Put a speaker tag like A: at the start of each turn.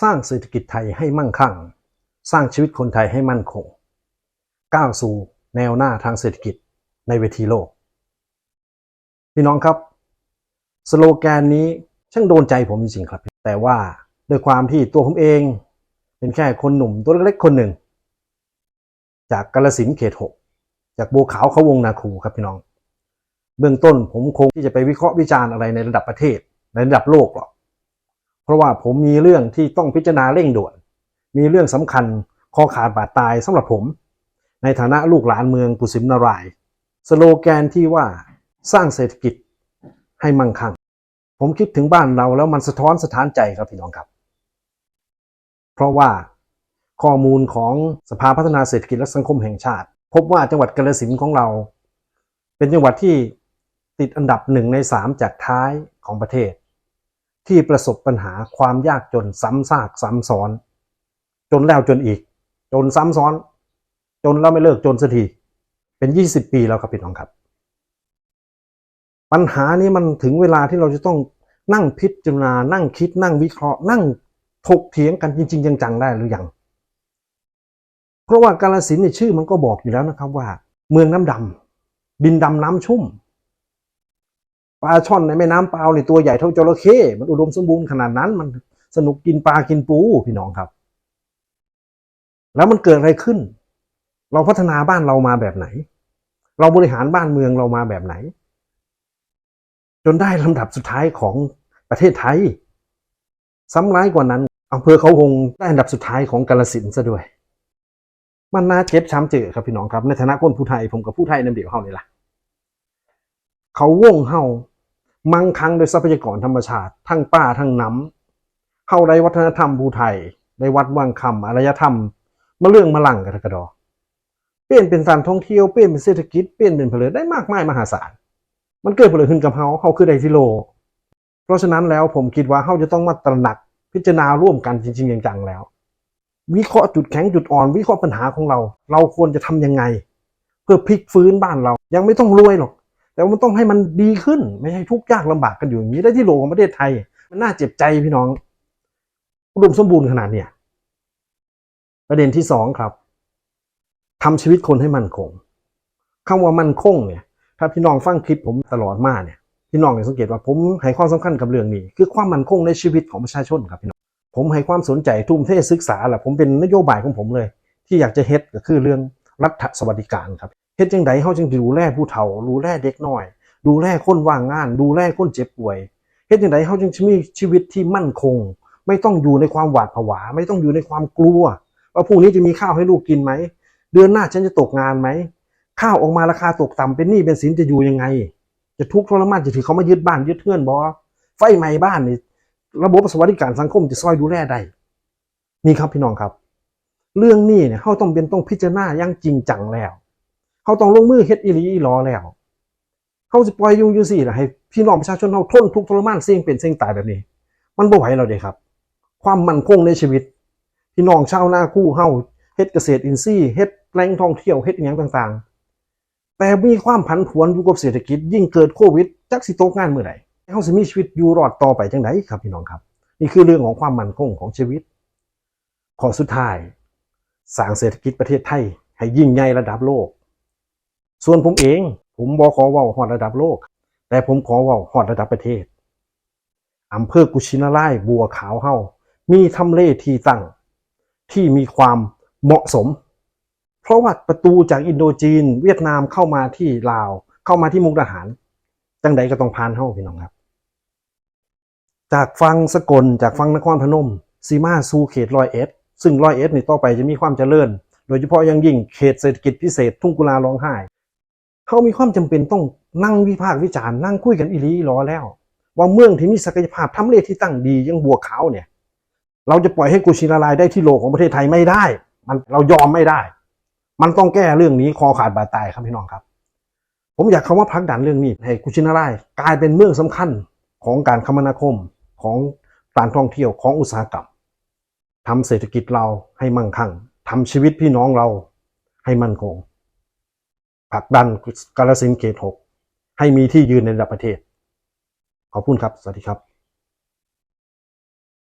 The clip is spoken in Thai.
A: สร้างเศรษฐกิจไทยให้มั่งคั่ง สร้างชีวิตคนไทยให้มั่นคง ก้าวสู่แนวหน้าทางเศรษฐกิจในเวทีโลก พี่น้องครับ สโลแกนนี้ช่างโดนใจผมจริงๆครับ แต่ว่าด้วยความที่ตัวผมเอง เป็นแค่คนหนุ่มตัวเล็กๆคนหนึ่ง จากกาลสินเขตหกจากบัวขาวเขาวงนาคูครับพี่น้อง เบื้องต้นผมคงที่จะไปวิเคราะห์วิจารณ์อะไรในระดับประเทศในระดับโลกหรอก เพราะว่าผมมีเรื่องที่ต้องพิจารณาเร่งด่วน มีเรื่องสำคัญคอขาดบาดตายสำหรับผม ในฐานะลูกหลานเมืองกุสิมนาราย สโลแกนที่ว่าสร้างเศรษฐกิจให้มั่งคั่ง ผมคิดถึงบ้านเราแล้วมันสะท้อนสถานใจครับพี่น้องครับ เพราะว่าข้อมูลของสภาพัฒนาเศรษฐกิจและสังคมแห่งชาติ พบว่าจังหวัดกาฬสินธุ์ของเรา เป็นจังหวัดที่ติดอันดับหนึ่งในสามจากท้ายของประเทศ ที่ประสบปัญหาความยากจนซ้ำซากซ้ำซ้อน จนแล้วจนอีก จนซ้ำซ้อน จนแล้วไม่เลิกจนสักทีเป็น 20 ปีแล้วครับพี่น้องครับ ปัญหานี้มันถึงเวลาที่เราจะต้องนั่งพิจารณา นั่งคิดนั่งวิเคราะห์ นั่งถกเถียงกันจริง ๆ จังๆได้หรือยัง เพราะว่ากาลสินในชื่อมันก็บอกอยู่แล้วนะครับว่า เมืองน้ำดำดินดำน้ำชุ่ม ปลาช่อนในแม่น้ำเปล่าในตัวใหญ่เท่าจระเข้มันอุดมสมบูรณ์ขนาดนั้น มันสนุกกินปลากินปูพี่น้องครับ แล้วมันเกิดอะไรขึ้น เราพัฒนาบ้านเรามาแบบไหน เราบริหารบ้านเมืองเรามาแบบไหน จนได้ลำดับสุดท้ายของประเทศไทย ซ้ำร้ายกว่านั้นอำเภอเขาวงได้อันดับสุดท้ายของกาลสินซะด้วย มันน่าเจ็บช้ำเจอครับพี่น้องครับ ในฐานะคนผู้ไทยผมกับผู้ไทยน้ำเดียวเฮานี่ล่ะ เขาวงเฮา มั่งคั่งโดวยทรัพยากรธรรมชาติ ทั้งป่าทั้งน้ำเฮาได้วัฒนธรรมผู้ไทยได้วัดวังคำอารยธรรมมาเรื่องมาลังกันกระดอเปลี่ยนเป็นการท่องเที่ยวเปลี่ยนเป็นเศรษฐกิจเปลี่ยนเป็นเพลินได้มากมายมหาศาลมันเกิดผลขึ้นกับเฮาเฮาคือไดฟิโล เพราะฉะนั้นแล้วผมคิดว่าเฮาจะต้องมาตระหนักพิจารณาร่วมกันจริงๆอย่างจังแล้ว วิเคราะห์จุดแข็งจุดอ่อน วิเคราะห์ปัญหาของเรา เราควรจะทำยังไง เพื่อพลิกฟื้นบ้านเรายังไม่ต้องรวยหรอก แต่ว่ามันต้องให้มันดีขึ้น ไม่ให้ทุกข์ยากลำบากกันอยู่อย่างนี้ได้ที่โลของประเทศไทย มันน่าเจ็บใจพี่น้องอุดมสมบูรณ์ขนาดเนี้ยประเด็นที่สองครับทำชีวิตคนให้มั่นคงคำว่ามั่นคงเนี่ย ถ้าพี่น้องฟังคลิปผมตลอดมาเนี่ยพี่น้องจะสังเกตว่าผมให้ความสำคัญกับเรื่องนี้ คือความมั่นคงในชีวิตของประชาชนครับพี่น้องผมให้ความสนใจทุ่มเทศึกษาแหละผมเป็นนโยบายของผมเลย ที่อยากจะเฮ็ดก็คือเรื่องรัฐสวัสดิการครับ เฮ็ดจังไดเฮาจึงดูแลผู้เฒ่า ดูแลเด็กน้อย ดูแลคนว่างงาน ดูแลคนเจ็บป่วยเฮ็ดจังไดเฮาจึงจะมีชีวิตที่มั่นคง ไม่ต้องอยู่ในความหวาดผวา ไม่ต้องอยู่ในความกลัว ว่าพรุ่งนี้จะมีข้าวให้ลูกกินไหม เดือนหน้าฉันจะตกงานไหม ข้าวออกมาราคาตกต่ำเป็นหนี้เป็นสินจะอยู่ยังไง จะทุกข์ทรมานจะถือเขามายึดบ้านยึดเทือนบ่ไฟไหม้บ้านนี่ระบบสวัสดิการสังคมจะซอยดูแลได้นี่ครับพี่น้องครับ เรื่องนี้เนี่ยเขาต้องเป็นต้องพิจารณาอย่างจริงจังแล้ว เขาต้องลงมือเฮ็ดอีหลีอีหลอแล้วเขาจะปล่อยยุ่งอยู่สิล่ะให้พี่น้องประชาชนเขาทนทุกข์ทรมานเสี่ยงเป็นเสี่ยงตายแบบนี้ มันบ่ไหวเราเด้ครับ ความมั่นคงในชีวิต พี่น้องชาวนาคู่เฮาเฮ็ดเกษตรอินทรีย์เฮ็ดแหล่งท่องเที่ยวเฮ็ดอย่างต่าง ๆ แต่มีความผันผวนอยู่กับเศรษฐกิจ ยิ่งเกิดโควิดจักสิตกงานเมื่อไหร่เขาจะมีชีวิตอยู่รอดต่อไปจังไดครับพี่น้องครับ นี่คือเรื่องของความมั่นคงของชีวิตข้อสุดท้ายสร้างเศรษฐกิจประเทศไทย ให้ยิ่งใหญ่ระดับโลก ส่วนผมเอง ผมบอขอว่าฮอดระดับโลก แต่ผมขอว่าฮอดระดับประเทศอำเภอกุชินาราายบัวขาวเฮามีทำเลที่ตั้ง ที่มีความเหมาะสม เพราะว่าประตูจากอินโดจีน เวียดนามเข้ามาที่ลาว เข้ามาที่มุกดาหารจังใดก็ต้องผ่านเฮ้าพี่น้องครับ จากฟังสกลจากฟังนครพนมซีมาสูเขตร้อยเอ็ดซึ่งร้อยเอ็ดนี่ต่อไปจะมีความเจริญ โดยเฉพาะอยังยิ่งเขตเศรษฐกิจพิเศษทุ่งกุลาร้องไห้ เขามีความจำเป็นต้องนั่งวิพากษ์วิจารณ์นั่งคุยกันอีหลีอีหลอแล้ว ว่าเมืองที่มีศักยภาพทำเลที่ตั้งดียังบัวขาวเนี่ย เราจะปล่อยให้กุชินาลายได้ที่โลของประเทศไทยไม่ได้ มันเรายอมไม่ได้ มันต้องแก้เรื่องนี้คอขาดบาดตายครับพี่น้องครับ ผมอยากคำว่าพักดันเรื่องนี้ให้กุชินารายกลายเป็นเมืองสำคัญของการคมนาคมของการท่องเที่ยวของอุตสาหกรรมทำเศรษฐกิจเราให้มั่งคั่งทำชีวิตพี่น้องเราให้มั่นคง ผลักดันกาลสินเขตหกให้มีที่ยืนในระดับประเทศ ขอบคุณครับ สวัสดีครับ